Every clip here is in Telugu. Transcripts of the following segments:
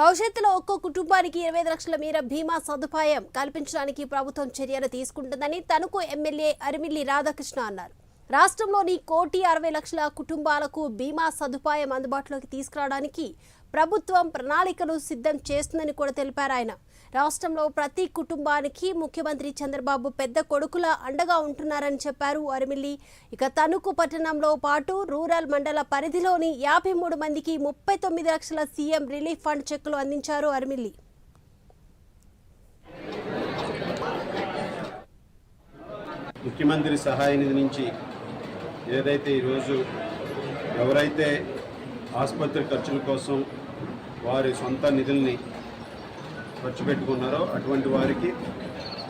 భవిష్యత్తులో ఒక్కో కుటుంబానికి ఇరవై లక్షల మేర బీమా సదుపాయం కల్పించడానికి ప్రభుత్వం చర్యలు తీసుకుంటుందని తణుకు ఎమ్మెల్యే అరిమిల్లి రాధాకృష్ణ అన్నారు. రాష్ట్రంలోని కోటి అరవై లక్షల కుటుంబాలకు బీమా సదుపాయం అందుబాటులోకి తీసుకురావడానికి ప్రభుత్వం ప్రణాళికలు సిద్ధం చేస్తుందని కూడా తెలిపారు ఆయన. రాష్ట్రంలో ప్రతి కుటుంబానికి ముఖ్యమంత్రి చంద్రబాబు పెద్ద కొడుకుల అండగా ఉంటున్నారని చెప్పారు అరిమిల్లి. ఇక తణుకు పట్టణంలో పాటు రూరల్ మండల పరిధిలోని యాభై మూడు మందికి ముప్పై తొమ్మిది లక్షల సీఎం రిలీఫ్ ఫండ్ చెక్కులు అందించారు అరిమిల్లి. ముఖ్యమంత్రి సహాయ నిధి నుంచి ఏదైతే ఈరోజు ఎవరైతే ఆసుపత్రి ఖర్చుల కోసం వారి సొంత నిధుల్ని ఖర్చు పెట్టుకున్నారో అటువంటి వారికి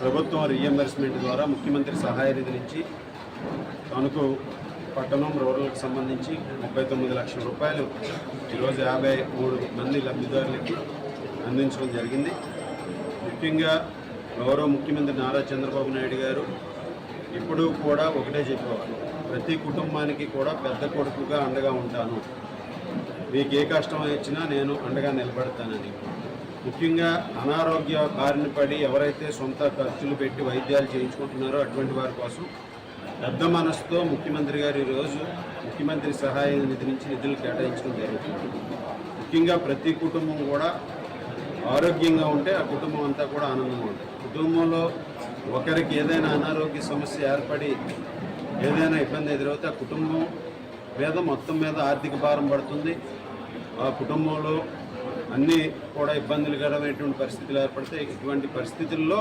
ప్రభుత్వం రీఎంబర్స్మెంట్ ద్వారా ముఖ్యమంత్రి సహాయ నిధి నుంచి తణుకు పట్టణం రూరల్కి సంబంధించి ముప్పై తొమ్మిది లక్షల రూపాయలు ఈరోజు యాభై మూడు మంది లబ్ధిదారులకి అందించడం జరిగింది. ముఖ్యంగా గౌరవ ముఖ్యమంత్రి నారా చంద్రబాబు నాయుడు గారు ఇప్పుడు కూడా ఒకటే చెప్పేవారు ప్రతి కుటుంబానికి కూడా పెద్ద కొడుకుగా అండగా ఉంటాను. మీకు ఏ కష్టం వచ్చినా నేను అండగా నిలబడతానని. ముఖ్యంగా అనారోగ్య బారిన పడి ఎవరైతే సొంత ఖర్చులు పెట్టి వైద్యాలు చేయించుకుంటున్నారో అటువంటి వారి కోసం పెద్ద మనసుతో ముఖ్యమంత్రి గారు ఈరోజు ముఖ్యమంత్రి సహాయ నిధి నుంచి నిధులు కేటాయించడం జరుగుతుంది. ముఖ్యంగా ప్రతి కుటుంబం కూడా ఆరోగ్యంగా ఉంటే ఆ కుటుంబం అంతా కూడా ఆనందంగా ఉంటుంది. కుటుంబంలో ఒకరికి ఏదైనా అనారోగ్య సమస్య ఏర్పడి ఏదైనా ఇబ్బంది ఎదురవుతే ఆ కుటుంబం మీద మొత్తం మీద ఆర్థిక భారం పడుతుంది. ఆ కుటుంబంలో అన్నీ కూడా ఇబ్బందులకరమైనటువంటి పరిస్థితులు ఏర్పడితే ఇటువంటి పరిస్థితుల్లో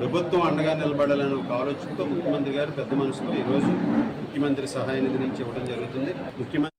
ప్రభుత్వం అండగా నిలబడాలనే ఒక ఆలోచనతో ముఖ్యమంత్రి గారు పెద్ద మనసుతో ఈరోజు ముఖ్యమంత్రి సహాయ నిధి నుంచి ఇవ్వడం జరుగుతుంది. ముఖ్యమంత్రి